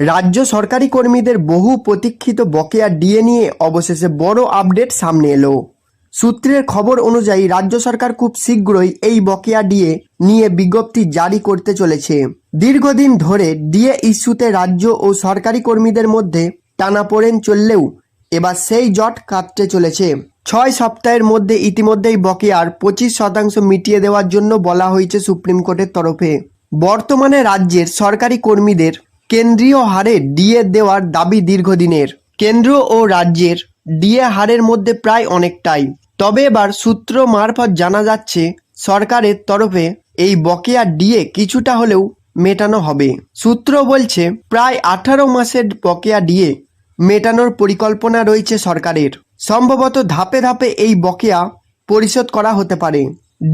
রাজ্য সরকারি কর্মীদের বহু প্রতীক্ষিত বকেয়া ডিএ নিয়ে অবশেষে বড় আপডেট সামনে এলো। সূত্রের খবর অনুযায়ী রাজ্য সরকার খুব শীঘ্রই এই বকেয়া ডিএ নিয়ে বিজ্ঞপ্তি জারি করতে চলেছে। দীর্ঘদিন ধরে ডিএ ইস্যুতে রাজ্য ও সরকারি কর্মীদের মধ্যে টানাপোড়েন চললেও এবার সেই জট কাটতে চলেছে। ছয় সপ্তাহের মধ্যে ইতিমধ্যেই বকেয়ার পঁচিশ শতাংশ মিটিয়ে দেওয়ার জন্য বলা হয়েছে সুপ্রিম কোর্টের তরফে। বর্তমানে রাজ্যের সরকারি কর্মীদের কেন্দ্রীয় হারে ডিএ দেওয়ার দাবি দীর্ঘদিনের। কেন্দ্র ও রাজ্যের ডিএ হারের মধ্যে প্রায় অনেকটাই। তবে এবার সূত্র মারফত জানা যাচ্ছে, সরকারের তরফে এই বকেয়া ডিএ কিছুটা হলেও মেটানো হবে। সূত্র বলছে, প্রায় আঠারো মাসের বকেয়া ডিএ মেটানোর পরিকল্পনা রয়েছে সরকারের। সম্ভবত ধাপে ধাপে এই বকেয়া পরিশোধ করা হতে পারে।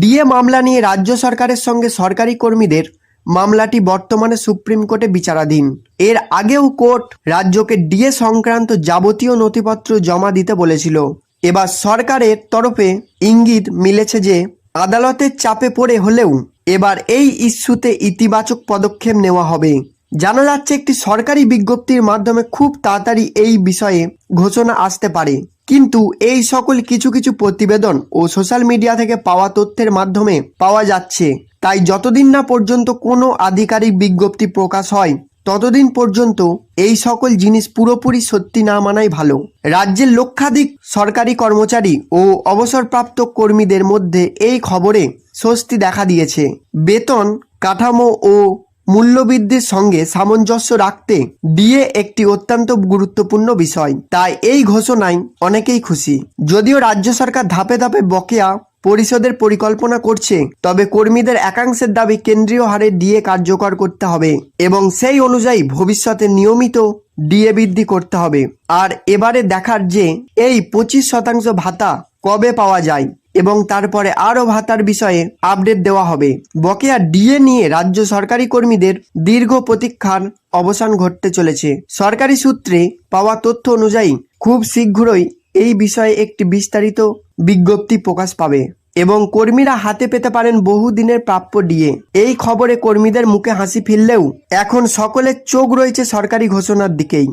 ডিএ মামলা নিয়ে রাজ্য সরকারের সঙ্গে সরকারি কর্মীদের মামলাটি বর্তমানে সুপ্রিম কোর্টে বিচারাধীন। এর আগেও কোর্ট রাজ্যকে ডিএ সংক্রান্ত যাবতীয় নথিপত্র জমা দিতে বলেছিল। এবার সরকারের তরফে ইঙ্গিত মিলেছে যে, আদালতের চাপে পড়ে হলেও এবার এই ইস্যুতে ইতিবাচক পদক্ষেপ নেওয়া হবে। জানা যাচ্ছে একটি সরকারি বিজ্ঞপ্তির মাধ্যমে খুব তাড়াতাড়ি এই বিষয়ে ঘোষণা আসতে পারে। কিন্তু এই সকল কিছু কিছু প্রতিবেদন ও সোশ্যাল মিডিয়া থেকে পাওয়া তথ্যের মাধ্যমে পাওয়া যাচ্ছে। তাই যতদিন না পর্যন্ত কোনো আধিকারিক বিজ্ঞপ্তি প্রকাশ হয়, ততদিন পর্যন্ত এই সকল জিনিস পুরোপুরি সত্যি না মানাই ভালো। রাজ্যের লক্ষাধিক সরকারি কর্মচারী ও অবসরপ্রাপ্ত কর্মীদের মধ্যে এই খবরে স্বস্তি দেখা দিয়েছে। বেতন, কাঠামো ও মূল্যবৃদ্ধির সঙ্গে সামঞ্জস্য রাখতে ডিএ একটি অত্যন্ত গুরুত্বপূর্ণ বিষয়, তাই এই ঘোষণায় অনেকেই খুশি। যদিও রাজ্য সরকার ধাপে ধাপে বকেয়া পরিশোধের পরিকল্পনা করছে, তবে কর্মীদের একাংশের দাবি কেন্দ্রীয় হারে ডিএ কার্যকর করতে হবে এবং সেই অনুযায়ী ভবিষ্যতে নিয়মিত ডিএ বৃদ্ধি করতে হবে। আর এবারে দেখার যে এই পঁচিশ শতাংশ ভাতা কবে পাওয়া যায় এবং তারপরে আরও ভাতার বিষয়ে আপডেট দেওয়া হবে। বকেয়া ডিএ নিয়ে রাজ্য সরকারি কর্মীদের দীর্ঘ প্রতীক্ষার অবসান ঘটতে চলেছে। সরকারি সূত্রে পাওয়া তথ্য অনুযায়ী খুব শীঘ্রই এই বিষয়ে একটি বিস্তারিত বিজ্ঞপ্তি প্রকাশ পাবে এবং কর্মীরা হাতে পেতে পারেন বহুদিনের প্রাপ্য ডিএ। এই খবরে কর্মীদের মুখে হাসি ফিরলেও এখন সকলের চোখ রয়েছে সরকারি ঘোষণার দিকেই।